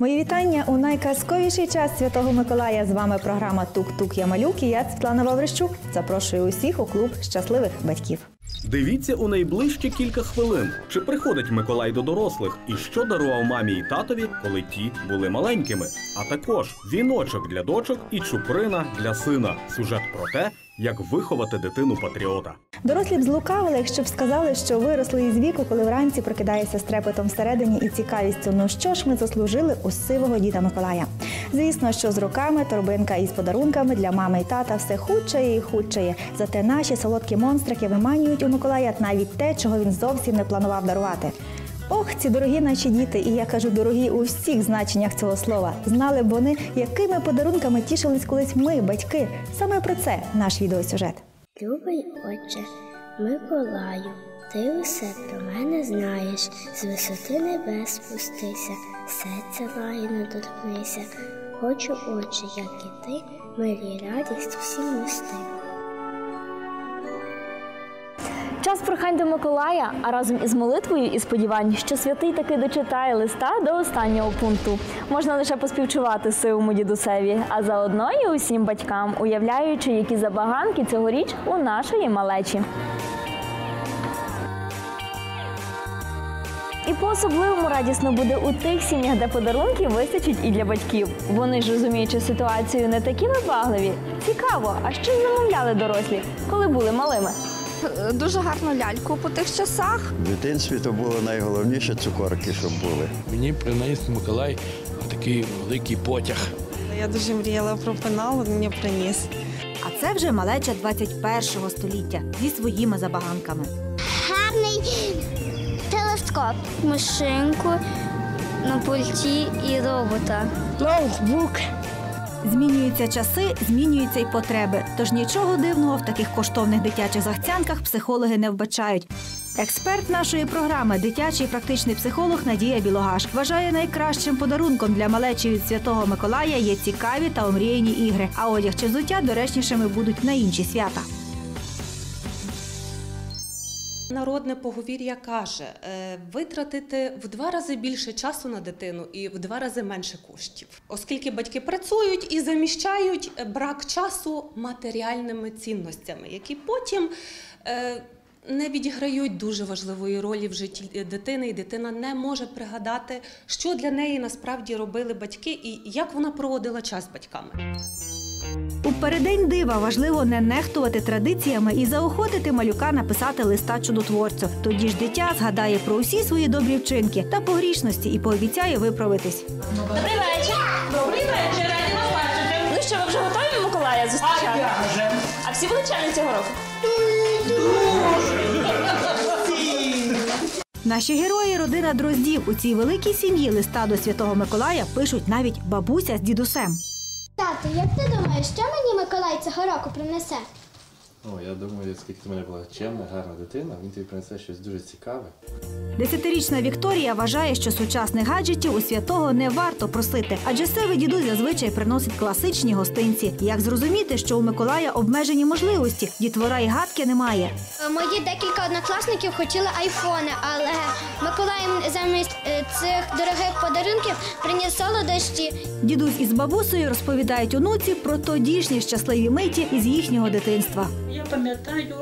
Мої вітання у найказковіший час Святого Миколая. З вами програма Тук-Тук Я малюк і я Світлана Ваврищук. Запрошую усіх у клуб щасливих батьків. Дивіться у найближчі кілька хвилин, чи приходить Миколай до дорослих і що дарував мамі і татові, коли ті були маленькими. А також віночок для дочок і чуприна для сина. Сюжет про те, як виховати дитину патріота. Дорослі б злукавили, якщо б сказали, що виросли із віку, коли вранці прокидаєшся з трепетом всередині і цікавістю. Ну що ж ми заслужили у сивого діда Миколая? Звісно, що з руками торбинка із подарунками для мами і тата все худшає і худшає. Зате наші солодкі монстрики виманюють у Миколая навіть те, чого він зовсім не планував дарувати. Ох, ці дорогі наші діти, і я кажу дорогі у всіх значеннях цього слова. Знали б вони, якими подарунками тішились колись ми, батьки. Саме про це наш відеосюжет. Любий отче, Миколаю, ти усе про мене знаєш, з висоти небес спустися, серця лагідно доткнися. Хочу, отче, як і ти, мирі радість всім нести. Час прохань до Миколая, а разом із молитвою і сподівань, що святий таки дочитає листа до останнього пункту. Можна лише поспівчувати сивому дідусеві, а заодно і усім батькам, уявляючи, які забаганки цьогоріч у нашої малечі. І по-особливому радісно буде у тих сім'ях, де подарунків вистачить і для батьків. Вони ж розуміючи ситуацію не такі вибагливі. Цікаво, а що ж замовляли дорослі, коли були малими? Дуже гарну ляльку по тих часах. В дитинстві то було найголовніше цукорки, щоб були. Мені приніс Миколай такий великий потяг. Я дуже мріяла про пенал, він мені приніс. А це вже малеча 21-го століття зі своїми забаганками. Гарний телескоп, машинку на пульті і робота. Ноутбук. Змінюються часи, змінюються й потреби. Тож нічого дивного в таких коштовних дитячих захцянках психологи не вбачають. Експерт нашої програми, дитячий практичний психолог Надія Білогаш, вважає найкращим подарунком для малечі від святого Миколая є цікаві та омріяні ігри. А одяг чи взуття доречнішими будуть на інші свята. Народне поговір'я каже, е, витратити в два рази більше часу на дитину і в два рази менше коштів, оскільки батьки працюють і заміщають брак часу матеріальними цінностями, які потім е, не відіграють дуже важливої ролі в житті дитини, і дитина не може пригадати, що для неї насправді робили батьки і як вона проводила час з батьками. У переддень дива важливо не нехтувати традиціями і заохотити малюка написати листа чудотворцю. Тоді ж дитя згадає про усі свої добрі вчинки та погрішності і пообіцяє виправитись. Добрий вечір! Добрий вечір! Раді вас бачити! Ну що, ви вже готові Миколая зустрічати? А вже. А всі були чемні цього року? Наші герої родина дроздів у цій великій сім'ї листа до святого Миколая пишуть навіть бабуся з дідусем. Тато, як ти думаєш, що мені Миколай цього року принесе? О, я думаю, оскільки ти в мене була чемна, гарна дитина, він тобі принесе щось дуже цікаве. Десятирічна Вікторія вважає, що сучасних гаджетів у святого не варто просити, адже сивий дідусь зазвичай приносить класичні гостинці. Як зрозуміти, що у Миколая обмежені можливості, дітвора й гадки немає. Мої декілька однокласників хотіли айфони, але Миколай замість е, цих дорогих подарунків приніс солодощі. Дідусь із бабусею розповідають онуці про тодішні щасливі миті із їхнього дитинства. Я пам'ятаю,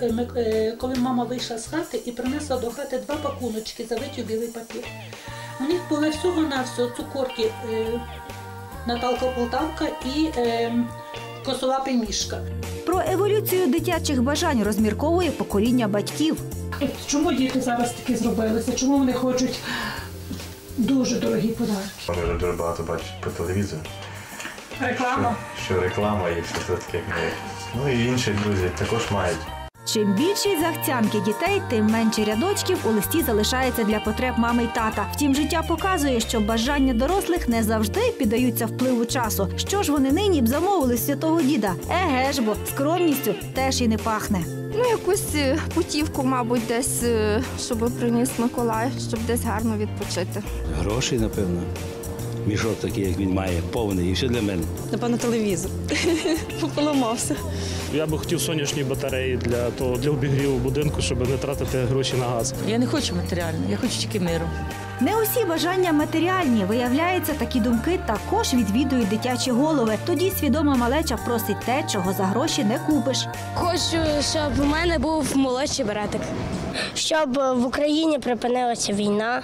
е, е, коли мама вийшла з хати і принесла до хати два пакуночки, завиті в білий папір. У них були всього-навсього цукорки е, Наталка Полтавка і косова примішка. Про еволюцію дитячих бажань розмірковує покоління батьків. Чому діти зараз такі зробилися? Чому вони хочуть дуже дорогі подарки? Вони вже дуже багато бачать по телевізору, Реклама. Що реклама і все це таке. Ну і інші друзі також мають. Чим більші захцянки дітей, тим менше рядочків у листі залишається для потреб мами й тата. Втім, життя показує, що бажання дорослих не завжди піддаються впливу часу. Що ж вони нині б замовили з святого діда? Еге ж бо скромністю теж і не пахне. Ну, якусь е, путівку, мабуть, десь, е, щоб приніс Миколай, щоб десь гарно відпочити. Гроші, напевно. Мішок такий, як він має, повний, і все для мене. Напевно, телевізор. Поламався. Я би хотів сонячні батареї для того для обігріву будинку, щоб не тратити гроші на газ. Я не хочу матеріально, я хочу тільки миру. Не усі бажання матеріальні. Виявляється, такі думки також відвідують дитячі голови. Тоді свідома малеча просить те, чого за гроші не купиш. Хочу, щоб у мене був молодший братик. Щоб в Україні припинилася війна.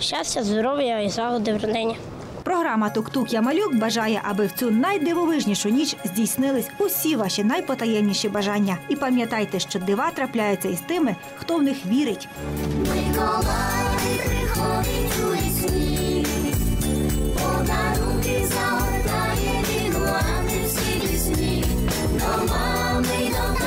Щастя, здоров'я і злагоди в родині. Програма Тук-Тук Я малюк бажає, аби в цю найдивовижнішу ніч здійснились усі ваші найпотаємніші бажання. І пам'ятайте, що дива трапляються із тими, хто в них вірить. Миколай приходить у лісні, подарунки загортає він у ангельські пісні. До мами, до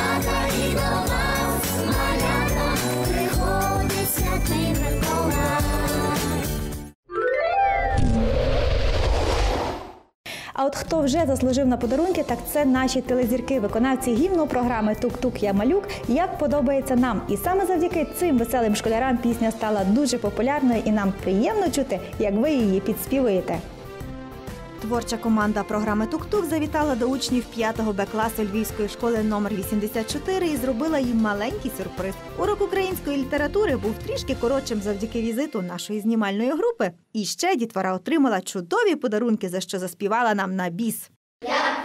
А от хто вже заслужив на подарунки, так це наші телезірки, виконавці гімну програми Тук-Тук Я малюк. Як подобається нам. І саме завдяки цим веселим школярам пісня стала дуже популярною, і нам приємно чути, як ви її підспівуєте. Творча команда програми Тук-Тук завітала до учнів 5-го Б класу Львівської школи номер 84 і зробила їм маленький сюрприз. Урок української літератури був трішки коротшим завдяки візиту нашої знімальної групи. І ще дітвора отримала чудові подарунки, за що заспівала нам на біс. Як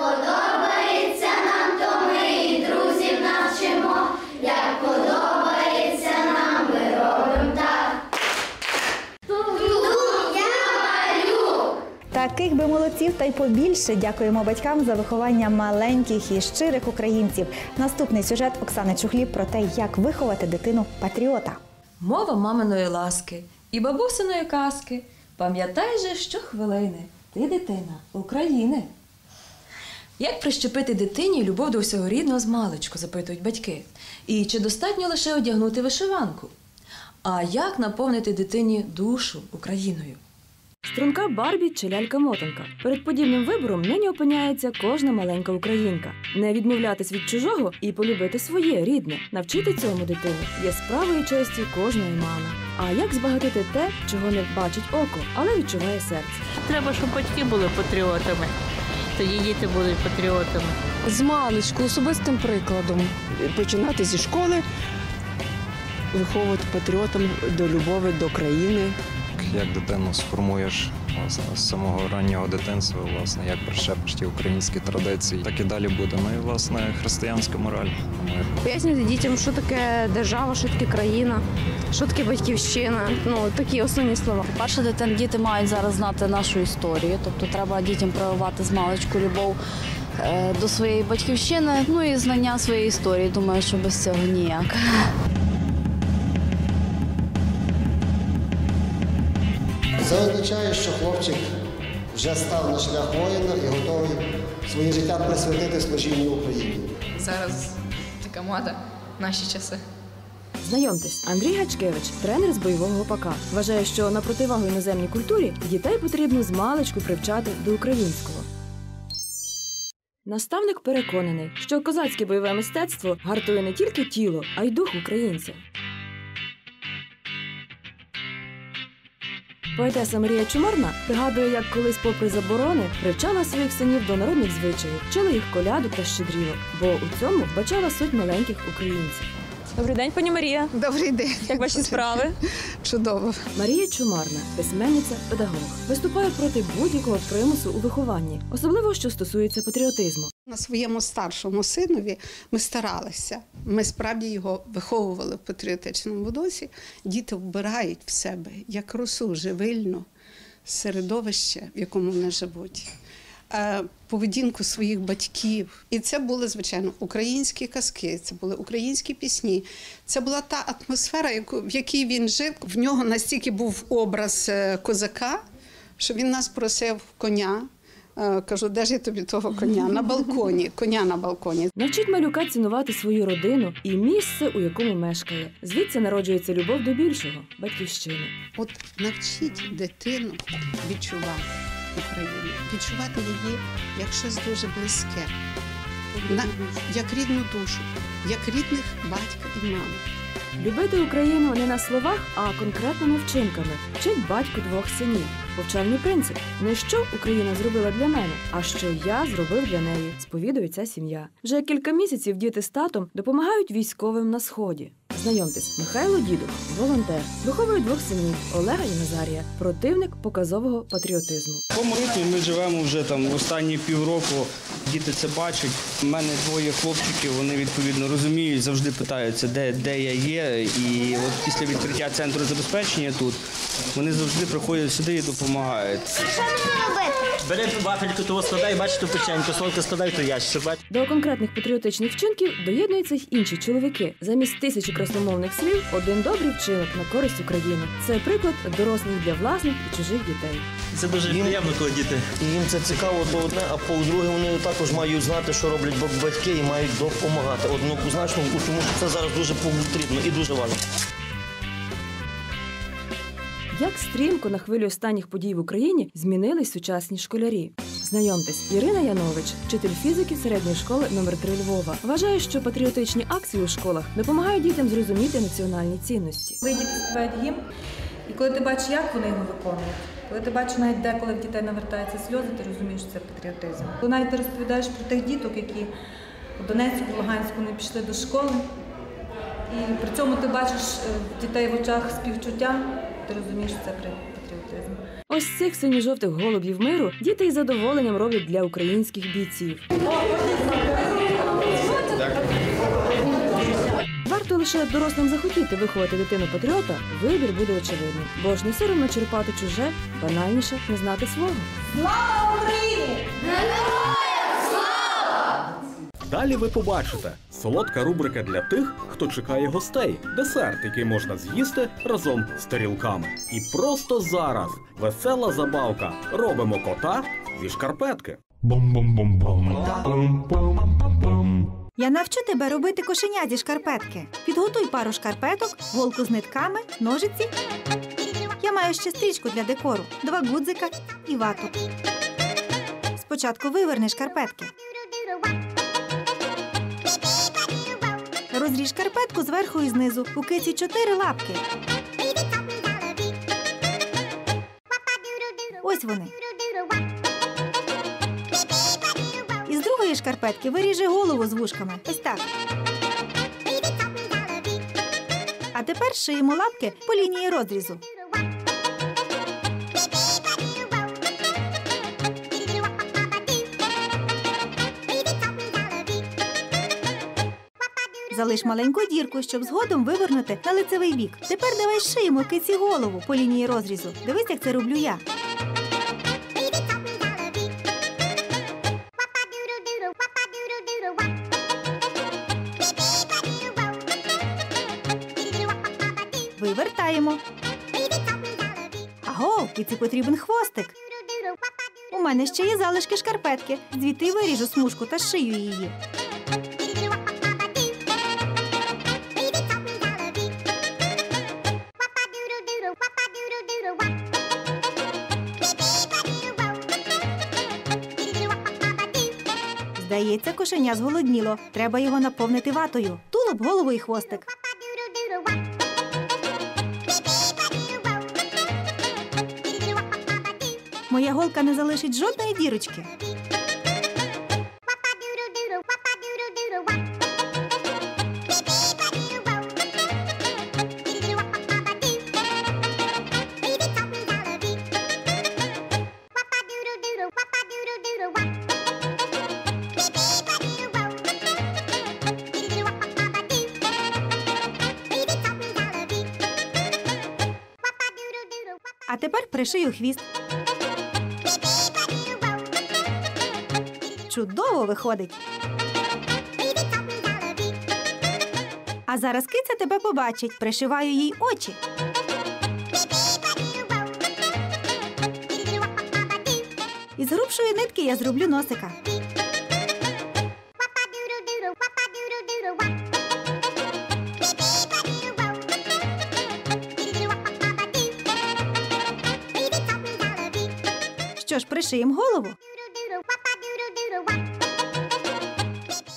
Таких би молодців та й побільше. Дякуємо батькам за виховання маленьких і щирих українців. Наступний сюжет Оксани Чухліб про те, як виховати дитину патріота. Мова маминої ласки і бабусиної казки. Пам'ятай же щохвилини, ти дитина України. Як прищепити дитині любов до всього рідного з маличку, запитують батьки. І чи достатньо лише одягнути вишиванку? А як наповнити дитині душу Україною? Струнка Барбі чи лялька-мотанка. Перед подібним вибором нині опиняється кожна маленька українка. Не відмовлятись від чужого і полюбити своє рідне. Навчити цьому дитину є справою честі кожної мами. А як збагатити те, чого не бачить око, але відчуває серце? Треба, щоб батьки були патріотами. Тоді діти будуть патріотами. З маличку особистим прикладом. Починати зі школи, виховувати патріотам до любові до країни. Як дитину сформуєш власне з самого раннього дитинства, власне, як прищепиш ті українські традиції, так і далі буде. Ну і власне християнська мораль. Пояснювати дітям, що таке держава, що таке країна, що таке батьківщина. Ну такі основні слова. Перше, дитин діти мають зараз знати нашу історію, тобто треба дітям прививати з маличку любов е, до своєї батьківщини, ну і знання своєї історії. Думаю, що без цього ніяк. Це означає, що хлопчик вже став на шлях воїна і готовий своє життя присвятити служінню Україні. Зараз така мода, наші часи. Знайомтесь, Андрій Гачкевич, тренер з бойового ПК. Вважає, що на противагу іноземній культурі дітей потрібно з маличку привчати до українського. Наставник переконаний, що козацьке бойове мистецтво гартує не тільки тіло, а й дух українця. Поетеса Марія Чумарна пригадує, як колись, попри заборони, привчала своїх синів до народних звичаїв, вчила їх колядок та щедрівок, бо у цьому вбачала суть маленьких українців. Добрий день, пані Марія. Добрий день. Як ваші справи? Чудово. Марія Чумарна, письменниця, педагог, виступає проти будь-якого примусу у вихованні, особливо що стосується патріотизму. На своєму старшому синові ми старалися. Ми справді його виховували в патріотичному дусі. Діти вбирають в себе як росу живильну середовище, в якому вони живуть. е, Поведінку своїх батьків, і це були звичайно українські казки, це були українські пісні. Це була та атмосфера, в якій він жив. В нього настільки був образ е, козака, що він нас просив коня. Е, Кажу, де ж я тобі того коня? На балконі, коня на балконі. Навчить малюка цінувати свою родину і місце, у якому мешкає. Звідси народжується любов до більшого батьківщини. От навчіть дитину відчувати Україну, відчувати її як щось дуже близьке, на, як рідну душу. як рідних батька і мами. Любити Україну не на словах, а конкретними вчинками. Вчить батько двох синів. Повчальний принцип не що Україна зробила для мене, а що я зробив для неї. Сповідує ця сім'я. Вже кілька місяців діти з татом допомагають військовим на сході. Знайомтесь, Михайло Дідух, волонтер, виховує двох синів Олега і Назарія, противник показового патріотизму. В ритмі ми живемо вже там останні півроку. Діти це бачать. У мене двоє хлопчиків, вони відповідно розуміють, завжди питаються, де, де я є. І от після відкриття центру забезпечення тут вони завжди приходять сюди і допомагають. Бери вафельку, того складай, бачите, печеньку, солодко складай, то ящик, бач. До конкретних патріотичних вчинків доєднуються й інші чоловіки. Замість тисячі красномовних слів один добрий вчинок на користь України. Це приклад дорослих для власних і чужих дітей. Це дуже приємно, коли діти. І їм це цікаво, то одне, а по-друге, вони також мають знати, що роблять батьки і мають допомагати. Однозначно, тому що це зараз дуже потрібно і дуже важливо. Як стрімко на хвилі останніх подій в Україні змінились сучасні школярі. Знайомтесь, Ірина Янович, вчитель фізики середньої школи номер 3 Львова, вважає, що патріотичні акції у школах допомагають дітям зрозуміти національні цінності. Коли співають гімн, і коли ти бачиш, як вони його виконують, коли ти бачиш навіть деколи в дітей навертаються сльози, ти розумієш, що це патріотизм. Коли навіть ти розповідаєш про тих діток, які у Донецьку, в Луганську не пішли до школи, і при цьому ти бачиш е, дітей в очах співчуття, ти розумієш, що це патріотизм. Ось цих синьо-жовтих голубів миру діти із задоволенням роблять для українських бійців. Варто лише дорослим захотіти виховати дитину патріота, вибір буде очевидним. Бо ж не соромно черпати чуже, банальніше не знати свого. Слава Україні! Далі ви побачите солодка рубрика для тих, хто чекає гостей, десерт, який можна з'їсти разом з тарілками. І просто зараз весела забавка. Робимо кота зі шкарпетки. Я навчу тебе робити кошеня зі шкарпетки. Підготуй пару шкарпеток, голку з нитками, ножиці. Я маю ще стрічку для декору, два гудзика і вату. Спочатку виверни шкарпетки. Розріж шкарпетку зверху і знизу. У киці чотири лапки. Ось вони. Із другої шкарпетки виріжи голову з вушками. Ось так. А тепер шиємо лапки по лінії розрізу. Залиш маленьку дірку, щоб згодом вивернути на лицевий бік. Тепер давай шиємо киці голову по лінії розрізу. Дивись, як це роблю я. Вивертаємо. Аго, киці потрібен хвостик. У мене ще є залишки шкарпетки. Звідти виріжу смужку та шию її. Здається, кошеня зголодніло. Треба його наповнити ватою. Тулуб, голову і хвостик. Моя голка не залишить жодної дірочки. Пришию хвіст. Чудово виходить. А зараз киця тебе побачить. Пришиваю їй очі. Із грубшої нитки я зроблю носика. Ж, пришиємо голову.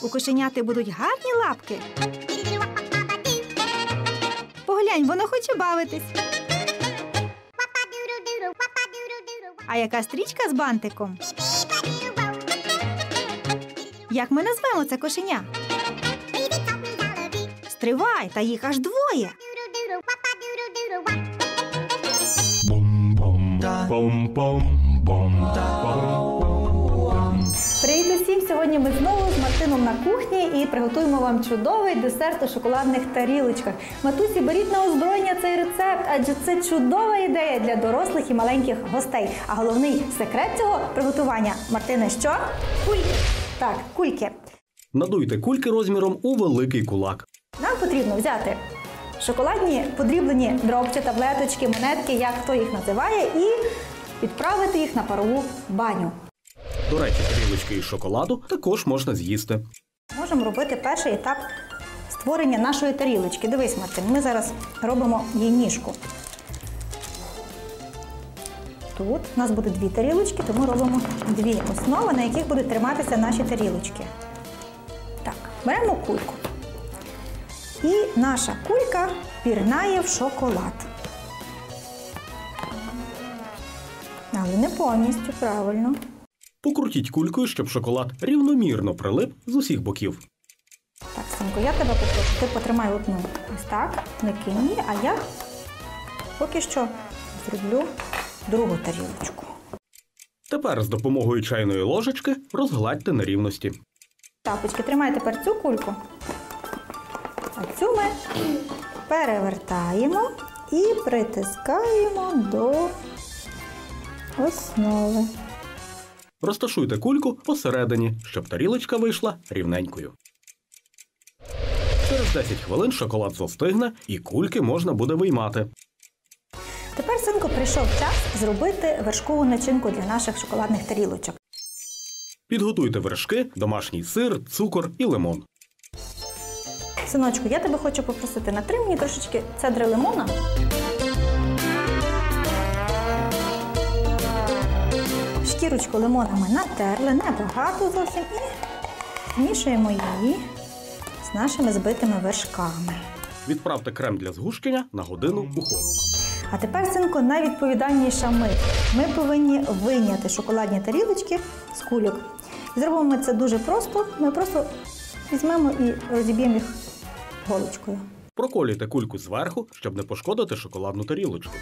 У кошеняти будуть гарні лапки. Поглянь, воно хоче бавитись. А яка стрічка з бантиком? Як ми назвемо це кошеня? Стривай, та їх аж двоє. Привіт усім! Сьогодні ми знову з Мартином на кухні і приготуємо вам чудовий десерт у шоколадних тарілочках. Матусі, беріть на озброєння цей рецепт, адже це чудова ідея для дорослих і маленьких гостей. А головний секрет цього приготування Мартине, що? Кульки. Так, кульки. Надуйте кульки розміром у великий кулак. Нам потрібно взяти шоколадні подріблені дробці, таблеточки, монетки, як хто їх називає, і відправити їх на парову баню. До речі, тарілочки із шоколаду також можна з'їсти. Можемо робити перший етап створення нашої тарілочки. Дивись, Мартин, ми зараз робимо їй ніжку. Тут у нас буде дві тарілочки, тому робимо дві основи, на яких будуть триматися наші тарілочки. Так, беремо кульку. І наша кулька пірнає в шоколад. Але не повністю, правильно. Покрутіть кулькою, щоб шоколад рівномірно прилип з усіх боків. Так, синку, я тебе попрошу. Ти потримай одну. Ось так, не кинь її, а я поки що зроблю другу тарілочку. Тепер з допомогою чайної ложечки розгладьте нерівності. Тапочки, тримай тепер цю кульку. А цю ми перевертаємо і притискаємо до основи. Розташуйте кульку посередині, щоб тарілочка вийшла рівненькою. Через 10 хвилин шоколад застигне і кульки можна буде виймати. Тепер, синку, прийшов час зробити вершкову начинку для наших шоколадних тарілочок. Підготуйте вершки, домашній сир, цукор і лимон. Синочку, я тебе хочу попросити, натри мені трошечки цедри лимона. Шкірочку лимона ми натерли, небагато зовсім, і змішуємо її з нашими збитими вершками. Відправте крем для згущення на годину у холод. А тепер, синку, найвідповідальніша ми. Ми повинні вийняти шоколадні тарілочки з кульок. Зробимо ми це дуже просто. Ми просто візьмемо і розіб'ємо їх голочкою. Проколюйте кульку зверху, щоб не пошкодити шоколадну тарілочку.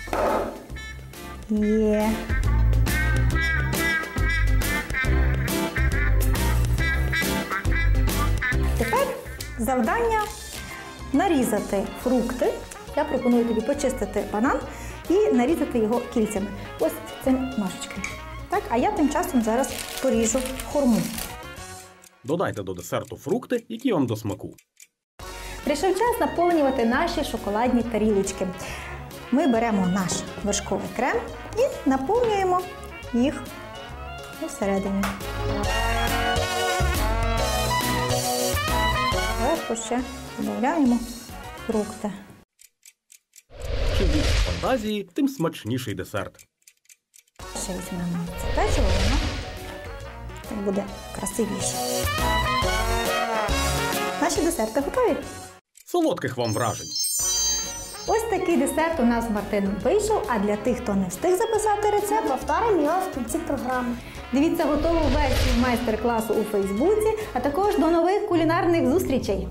Є. завдання нарізати фрукти. Я пропоную тобі почистити банан і нарізати його кільцями. Ось цим ножичком. Так, а я тим часом зараз поріжу хурму. Додайте до десерту фрукти, які вам до смаку. Прийшов час наповнювати наші шоколадні тарілочки. Ми беремо наш вершковий крем і наповнюємо їх всередині. Зверху ще додаємо фрукти. Чим більше фантазії, тим смачніший десерт. Ще візьмемо це печиво, воно так буде красивіше. Наші десерти готові. Солодких вам вражень. Ось такий десерт у нас з Мартином вийшов. А для тих, хто не встиг записати рецепт, повторимо його в кінці програми. Дивіться готову версію майстер-класу у Фейсбуці, а також до нових кулінарних зустрічей.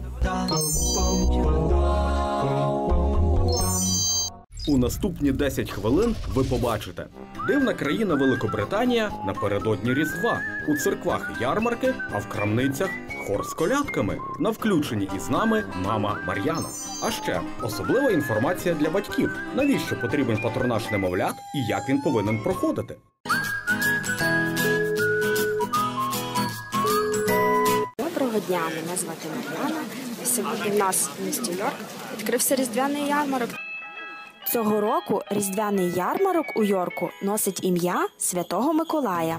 У наступні 10 хвилин ви побачите дивна країна Великобританія напередодні Різдва, у церквах ярмарки, а в крамницях хор з колядками. На включенні із нами мама Мар'яна. А ще особлива інформація для батьків, навіщо потрібен патронаж немовлят і як він повинен проходити. Доброго дня, мене звати Мар'яна. Сьогодні в нас в місті Йорк відкрився різдвяний ярмарок. Цього року різдвяний ярмарок у Йорку носить ім'я Святого Миколая.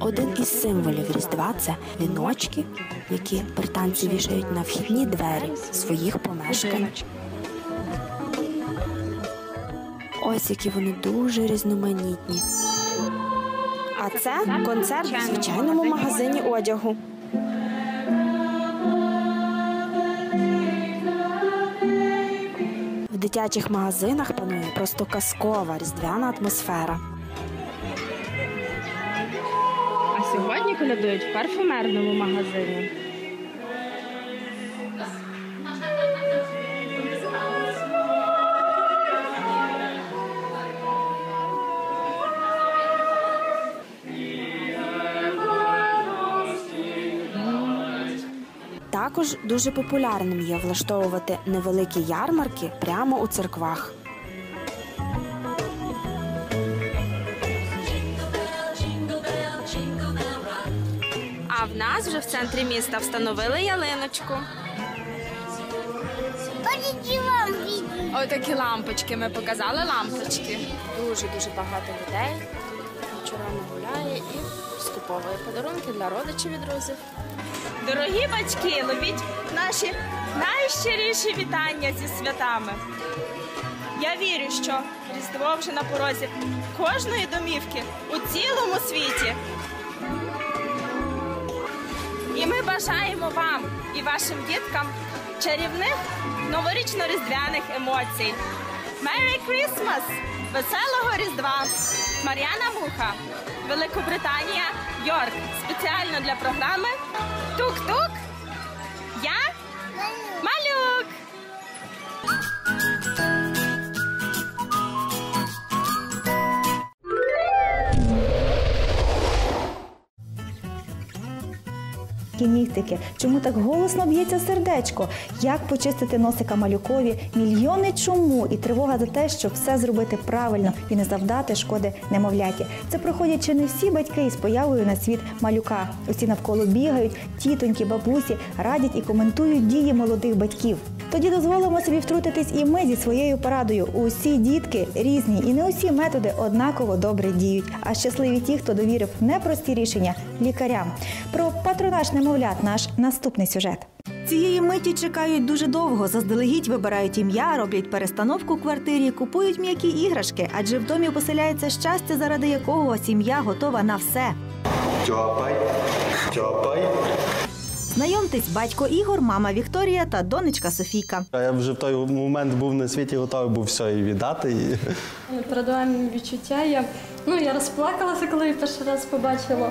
Один із символів Різдва це віночки, які британці вішають на вхідні двері своїх помешкань. Ось які вони дуже різноманітні. А це концерт в звичайному магазині одягу. Дитячих магазинах панує просто казкова різдвяна атмосфера. А сьогодні колядують в парфумерному магазині. Дуже популярним є влаштовувати невеликі ярмарки прямо у церквах. А в нас вже в центрі міста встановили ялиночку. Ось такі лампочки. Ми показали лампочки. Дуже дуже багато людей. Вечорами гуляє і скуповує подарунки для родичів і друзів. Дорогі батьки, ловіть наші найщиріші вітання зі святами. Я вірю, що Різдво вже на порозі кожної домівки у цілому світі. І ми бажаємо вам і вашим діткам чарівних новорічно-різдвяних емоцій. Merry Christmas! Веселого Різдва! Мар'яна Муха, Великобританія, Йорк. Спеціально для програми Нігтики, чому так голосно б'ється сердечко? Як почистити носика малюкові? Мільйони чому і тривога за те, щоб все зробити правильно і не завдати шкоди немовляті. Це проходять чи не всі батьки із появою на світ малюка. Усі навколо бігають, тітоньки, бабусі радять і коментують дії молодих батьків. Тоді дозволимо собі втрутитись і ми зі своєю порадою. Усі дітки різні, і не усі методи однаково добре діють. А щасливі ті, хто довірив непрості рішення лікарям. Про патронаж немовлят наш наступний сюжет. Цієї миті чекають дуже довго. Заздалегідь вибирають ім'я, роблять перестановку в квартирі, купують м'які іграшки, адже в домі поселяється щастя, заради якого сім'я готова на все. Тьопай, тьопай. Знайомтесь, батько Ігор, мама Вікторія та донечка Софійка. А я вже в той момент був на світі готовий був все і віддати. І... Передаваємо відчуття. Я, ну, я розплакалася, коли її перший раз побачила.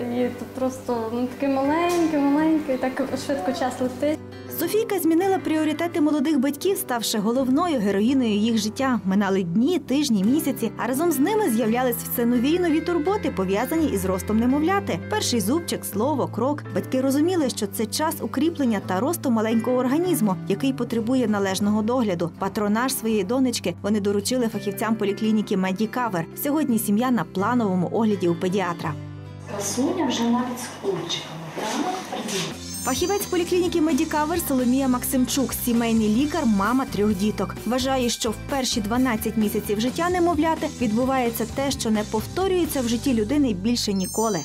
І просто ну, таке маленький, маленьке, і так швидко час летить. Софійка змінила пріоритети молодих батьків, ставши головною героїною їх життя. Минали дні, тижні, місяці, а разом з ними з'являлись все нові й нові турботи, пов'язані із ростом немовляти. Перший зубчик, слово, крок. Батьки розуміли, що це час укріплення та росту маленького організму, який потребує належного догляду. Патронаж своєї донечки вони доручили фахівцям поліклініки Медікавер. Сьогодні сім'я на плановому огляді у педіатра. Красуня вже навіть з кульчиками? Фахівець поліклініки Медікавер Соломія Максимчук, сімейний лікар, мама трьох діток. Вважає, що в перші 12 місяців життя немовляти відбувається те, що не повторюється в житті людини більше ніколи.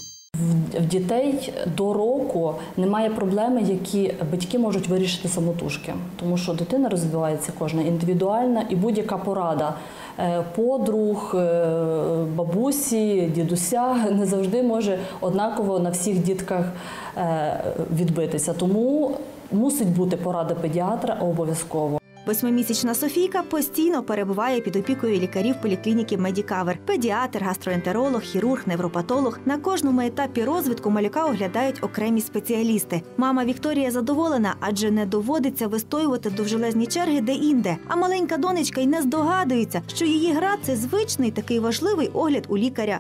В дітей до року немає проблеми, які батьки можуть вирішити самотужки, тому що дитина розвивається кожна індивідуальна і будь-яка порада е, подруг, е, бабусі, дідуся не завжди може однаково на всіх дітках е, відбитися. Тому мусить бути порада педіатра обов'язково. Восьмимісячна Софійка постійно перебуває під опікою лікарів поліклініки Медікавер. Педіатр, гастроентеролог, хірург, невропатолог. На кожному етапі розвитку малюка оглядають окремі спеціалісти. Мама Вікторія задоволена, адже не доводиться вистоювати довжелезні черги де-інде. А маленька донечка й не здогадується, що її гра це звичний такий важливий огляд у лікаря.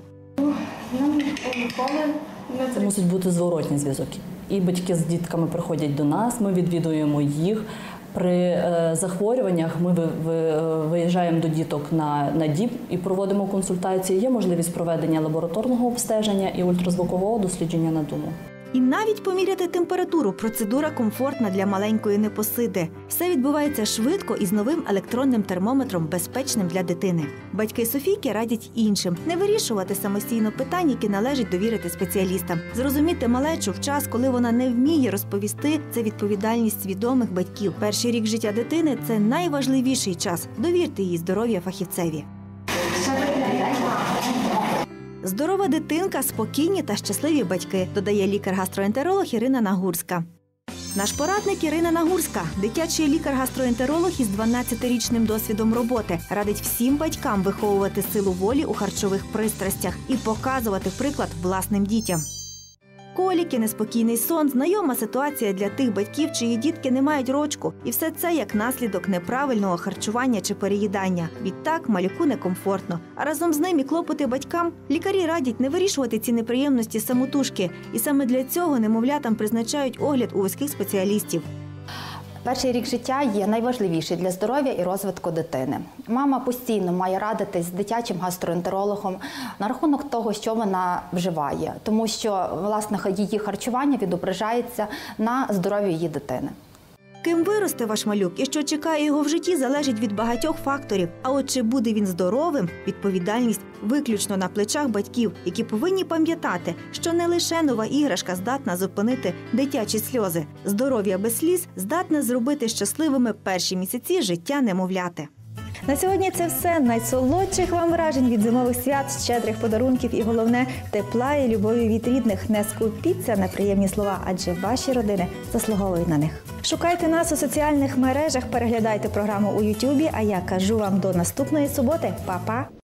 Це мусить бути зворотній зв'язок. І батьки з дітками приходять до нас, ми відвідуємо їх. При е, захворюваннях ми ви- виїжджаємо до діток на, на діб і проводимо консультації. Є можливість проведення лабораторного обстеження і ультразвукового дослідження на дому. І навіть поміряти температуру процедура комфортна для маленької непосиди. Все відбувається швидко і з новим електронним термометром, безпечним для дитини. Батьки Софійки радять іншим не вирішувати самостійно питань, які належить довірити спеціалістам. Зрозуміти малечу в час, коли вона не вміє розповісти, це відповідальність свідомих батьків. Перший рік життя дитини це найважливіший час. Довірте її здоров'я фахівцеві. Здорова дитинка, спокійні та щасливі батьки, додає лікар-гастроентеролог Ірина Нагурська. Наш порадник Ірина Нагурська, дитячий лікар-гастроентеролог із 12-річним досвідом роботи, радить всім батькам виховувати силу волі у харчових пристрастях і показувати приклад власним дітям. Коліки, неспокійний сон, знайома ситуація для тих батьків, чиї дітки не мають рочку, і все це як наслідок неправильного харчування чи переїдання. Відтак малюку некомфортно. А разом з ним і клопоти батькам лікарі радять не вирішувати ці неприємності самотужки, і саме для цього немовлятам призначають огляд у вузьких спеціалістів. Перший рік життя є найважливіший для здоров'я і розвитку дитини. Мама постійно має радитись з дитячим гастроентерологом на рахунок того, що вона вживає, тому що власне її харчування відображається на здоров'ю її дитини. Ким виросте ваш малюк і що чекає його в житті, залежить від багатьох факторів. А от чи буде він здоровим, відповідальність виключно на плечах батьків, які повинні пам'ятати, що не лише нова іграшка здатна зупинити дитячі сльози. Здоров'я без сліз здатне зробити щасливими перші місяці життя немовляти. На сьогодні це все. Найсолодших вам вражень від зимових свят, щедрих подарунків і головне тепла і любові від рідних. Не скупіться на приємні слова, адже ваші родини заслуговують на них. Шукайте нас у соціальних мережах, переглядайте програму у Ютубі. А я кажу вам до наступної суботи. Па-па!